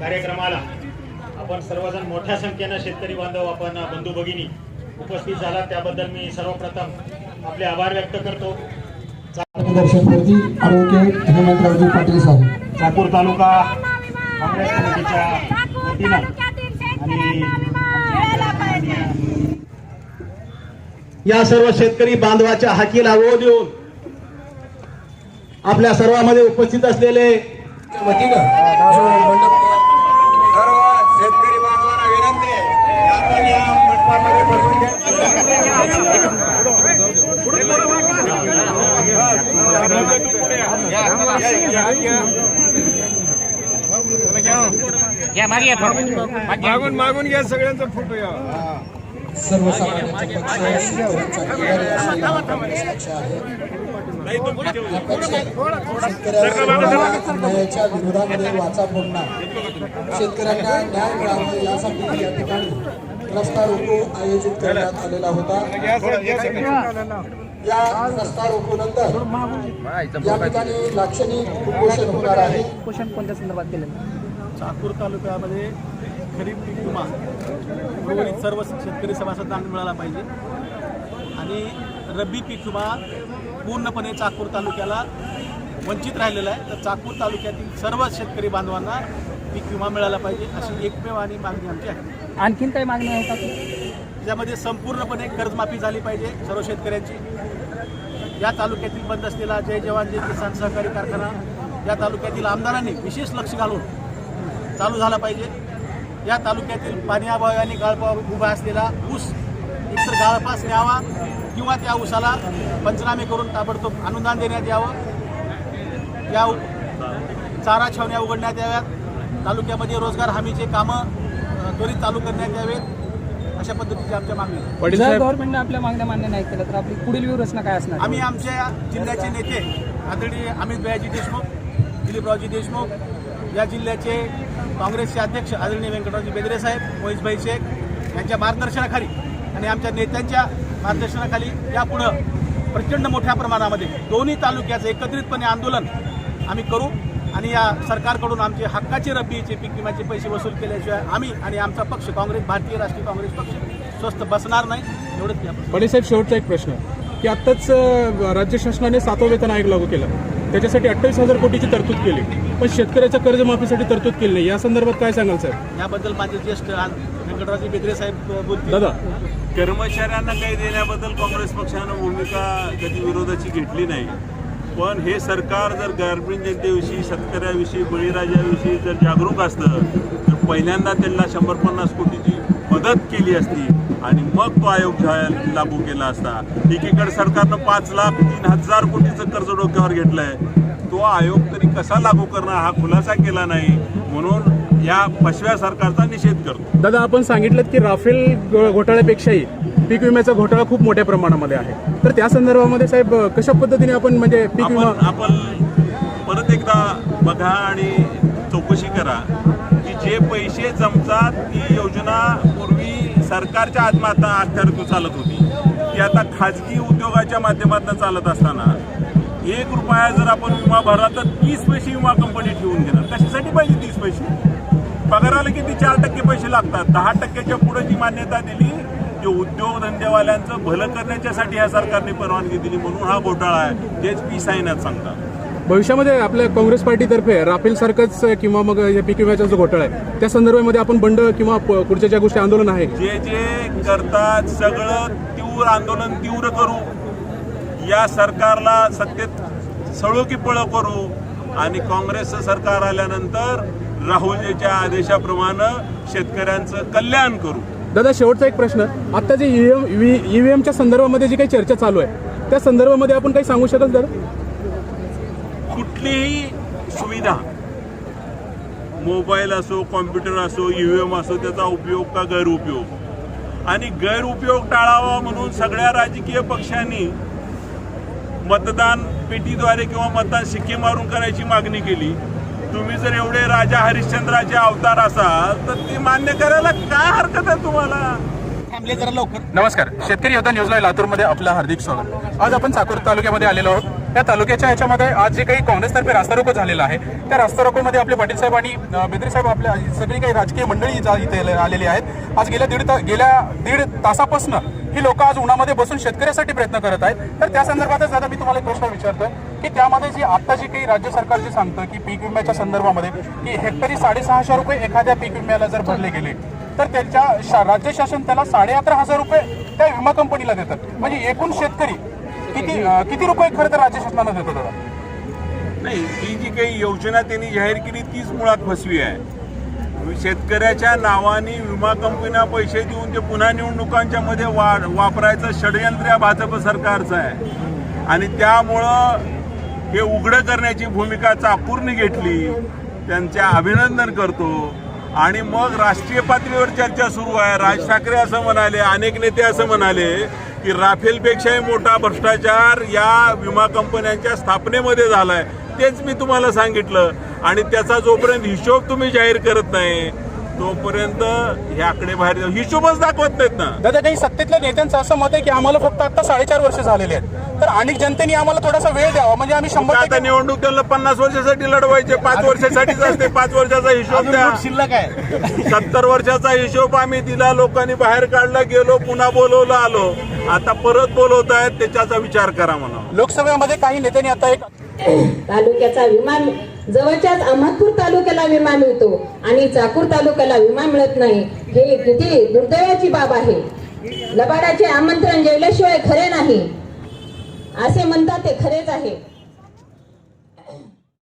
कार्यक्रमाला आपण सर्वजण मोठ्या संख्येनं शेतकरी बांधव आपण बंधू भगिनी उपस्थित झाला त्याबद्दल मी सर्वप्रथम आपले आभार व्यक्त करतो. मार्गदर्शकवर्ती आरोग्य हेमंतरावजी पाटील साहेब. चाकूर तालुका काँग्रेस कमिटीच्या वतीनं आणि या सर्व शेतकरी बांधवाच्या हाकीला ओ देऊन आपल्या सर्वांमध्ये उपस्थित असलेले वतीनं जो मंडप सर्व शेतकरी बांधवांना विनंती आहे आपण या मंडपामध्ये मागून मागून घ्या सगळ्यांचा फोटो या. सर्वसामान्यांचा पक्ष शेतकऱ्यांचा विचार असलेला काँग्रेस पक्ष आहे हा पक्ष शेतकऱ्यांना अन्यायाच्या विरोधामध्ये वाचा फोडणार. शेतकऱ्यांना न्याय मिळावा यासाठी या ठिकाणी रस्ता रोको आयोजित करण्यात आलेला होता. या रस्ता रोको नंतर या ठिकाणी लाक्षणिक उपोषण होणार आहे. चाकूर तालुक्यामध्ये खरीप पीक विमा उर्वरित सर्व शेतकरी सभासदांना मिळाला पाहिजे. आणि रब्बी पीक विमा पूर्णपणे चाकूर तालुक्याला वंचित राहिलेला आहे. तर चाकूर तालुक्यातील सर्व शेतकरी बांधवांना पीक विमा मिळाला पाहिजे अशी एकमेव आणि मागणी आमची आहे. आणखीन काही मागणी आहे का? त्यामध्ये संपूर्णपणे कर्जमाफी झाली पाहिजे सर्व शेतकऱ्यांची. या तालुक्यातील बंद असलेला जय जवान जय किसान सहकारी कारखाना. या तालुक्यातील आमदारांनी विशेष लक्ष घालून चालू झाला पाहिजे. या तालुक्यातील पाण्याअभावी आणि गाळपावर उभा असलेला ऊस एकतर गाळपास न्यावा किंवा त्या ऊसाला पंचनामे करून ताबडतोब अनुदान देण्यात यावं. या उ- चारा छावण्या उघडण्यात याव्यात. तालुक्यामध्ये रोजगार हमीचे कामं त्वरित चालू करण्यात यावेत अशा पद्धतीची आमच्या मागणी. जर गव्हर्नमेंटने आपल्या मागण्या मान्य नाही केल्या तर आपली पुढील व्यूहरचना काय असणार आम्ही आमच्या जिल्ह्याचे नेते आदरणीय अमित भयाजी देशमुख दिलीपरावजी देशमुख या जिल्ह्याचे काँग्रेसचे अध्यक्ष आदरणीय व्यंकटरावजी बेदरे साहेब मोहितभाई शेख यांच्या मार्गदर्शनाखाली आणि आमच्या नेत्यांच्या मार्गदर्शनाखाली यापुढं प्रचंड मोठ्या प्रमाणामध्ये दोन्ही तालुक्याचं एकत्रितपणे आंदोलन आम्ही करू आणि या सरकारकडून आमचे हक्काचे रब्बीचे पीक विम्याचे पैसे वसूल केल्याशिवाय आम्ही आणि आमचा पक्ष काँग्रेस भारतीय राष्ट्रीय काँग्रेस पक्ष स्वस्त बसणार नाही एवढंच या साहेब शेवटचा एक प्रश्न. की आत्ताच राज्य शासनाने सातवा वेतन आयोग लागू केला. त्याच्यासाठी अठ्ठावीस हजार कोटीची तरतूद केली. पण शेतकऱ्याच्या कर्जमाफीसाठी तरतूद केली नाही. या संदर्भात काय सांगाल साहेब? याबद्दल माझे ज्येष्ठ व्यंकटरावजी बेदरे साहेब बोलतील. दादा. कर्मचाऱ्यांना काही देण्याबद्दल काँग्रेस पक्षानं भूमिका कधी विरोधाची घेतली नाही. पण हे सरकार जर ग्रामीण जनतेविषयी शेतकऱ्याविषयी बळीराजाविषयी जर जागरूक असतं तर पहिल्यांदा त्यांना शंभर पन्नास कोटीची मदत केली असती आणि मग तो आयोग लागू केला असता. एकीकडे सरकारनं पाच लाख तीन हजार कोटीचं कर्ज डोक्यावर घेतलं आहे तो आयोग तरी कसा लागू करणार हा खुलासा केला नाही म्हणून या पशव्या सरकारचा निषेध करतो. दादा आपण सांगितलं की राफेल घोटाळ्यापेक्षाही पीक विम्याचा घोटाळा खूप मोठ्या प्रमाणामध्ये आहे. तर त्या संदर्भामध्ये साहेब कशा पद्धतीने आपण म्हणजे पीक आपण विमा आपण परत एकदा बघा आणि चौकशी करा की जे पैसे जमतात ती योजना पूर्वी सरकारच्या आत्महत्या अखत्यारीतून चालत होती. ती आता खाजगी उद्योगाच्या माध्यमातून चालत असताना एक रुपया जर आपण विमा भरला तर तीस पैसे विमा कंपनी ठेवून घेणार. कशासाठी पाहिजे तीस पैसे? पगाराला किती चार टक्के पैसे लागतात. दहा टक्क्याच्या पुढे जी मान्यता दिली जे उद्योगधंदेवाल्यांचं भलं करण्याच्यासाठी ह्या सरकारने परवानगी दिली म्हणून हा घोटाळा आहे. तेच पी साईनाथ सांगतात. भविष्यामध्ये आपल्या काँग्रेस पार्टीतर्फे राफेल सारखंच किंवा मग पीक विम्याचा जो घोटाळा आहे त्या संदर्भामध्ये आपण बंड किंवा पुढच्या ज्या गोष्टी आंदोलन आहे जे जे करतात सगळं तीव्र आंदोलन तीव्र करू. या सरकारला सत्तेत सळो की पळो करू. आणि काँग्रेसचं सरकार आल्यानंतर राहुलजीच्या आदेशाप्रमाणे शेतकऱ्यांचं कल्याण करू. दादा शेवटचा एक प्रश्न. आता जे ईव्हीएम ईव्हीएमच्या संदर्भामध्ये जी काही चर्चा चालू आहे त्या संदर्भामध्ये आपण काही सांगू शकाल दादा? कुठलीही सुविधा मोबाईल असो कॉम्प्युटर असो ईव्हीएम असो त्याचा उपयोग का गैरउपयोग? आणि गैरउपयोग टाळावा म्हणून सगळ्या राजकीय पक्षांनी मतदान पेटीद्वारे किंवा मतदान शिक्के मारून करायची मागणी केली. तुम्ही जर एवढे राजा हरिश्चंद्राचे अवतार असाल तर ते मान्य करायला काय हरकत आहे तुम्हाला? थांबले जरा लवकर. नमस्कार. शेतकरी योद्धा न्यूजला लातूरमध्ये आपलं हार्दिक स्वागत. आज आपण चाकूर तालुक्यामध्ये आलेलो आहोत. त्या तालुक्याच्या ह्याच्यामध्ये आज जे काही काँग्रेसतर्फे रास्ता रोको झालेला आहे त्या रास्ता रोकोमध्ये आपले पाटील साहेब आणि बेदरे साहेब आपल्या सगळी काही राजकीय मंडळी जा- इथे आलेली आहेत. आज गेल्या दीड ता गेल्या दीड तासापासून ही लोक आज उन्हामध्ये बसून शेतकऱ्यासाठी प्रयत्न करत आहेत. तर त्या संदर्भातच दादा मी तुम्हाला एक प्रश्न विचारतोय. की त्यामध्ये जी आता जी काही राज्य सरकार जे सांगतं की पीक विम्याच्या संदर्भामध्ये की हेक्टरी साडेसहाशे रुपये एखाद्या पीक विम्याला जर भरले गेले तर त्यांच्या शा- राज्य शासन त्याला साडे अकरा हजार रुपये त्या विमा कंपनीला देतात. म्हणजे एकूण शेतकरी किती किती रुपये खरं तर राज्य शासनाला देतात दादा नाही ही जी काही योजना त्यांनी जाहीर केली तीच मुळात फसवी आहे. शेतकऱ्याच्या नावाने विमा कंपन्या पैसे देऊन ते पुन्हा निवडणुकांच्या मध्ये वा वापरायचं षडयंत्र या भाजप सरकारचं आहे. आणि त्यामुळं हे उघडं करण्याची भूमिका चापूरने घेतली. त्यांचे अभिनंदन करतो. आणि मग राष्ट्रीय पातळीवर चर्चा सुरू आहे. राज ठाकरे असं म्हणाले अनेक नेते असं म्हणाले की राफेलपेक्षाही मोठा भ्रष्टाचार या विमा कंपन्यांच्या स्थापनेमध्ये झालाय. तेच मी तुम्हाला सांगितलं. आणि त्याचा जोपर्यंत हिशोब तुम्ही जाहीर करत नाही तोपर्यंत हे आकडे बाहेर हिशोबच दाखवत नाहीत ना. दादा काही सत्तेतल्या नेत्यांचं असं मत आहे की आम्हाला फक्त आता साडेचार वर्ष झालेले आहेत. तर अनेक जनतेने आम्हाला थोडासा वेळ द्यावा. म्हणजे आम्ही शंभर आता टक्के- निवडणूक त्यांना पन्नास वर्षासाठी लढवायचे पाच वर्षासाठीच असते पाच वर्षाचा हिशोब द्या. शिल्लक आहे. सत्तर वर्षाचा हिशोब आम्ही दिला लोकांनी बाहेर काढला गेलो पुन्हा बोलवलं आलो. आता परत बोलवत आहेत त्याच्याचा विचार करा म्हणा. लोकसभेमध्ये काही नेत्यांनी आता एक तालुक्याचा विमा जवळच्याच अहमदपूर तालुक्याला विमा मिळतो आणि चाकूर तालुक्याला विमा मिळत नाही. हे किती दुर्दैवाची बाब आहे. लबाडाचे आमंत्रण जेवल्याशिवाय खरे नाही. असे म्हणतात ते खरेच आहे.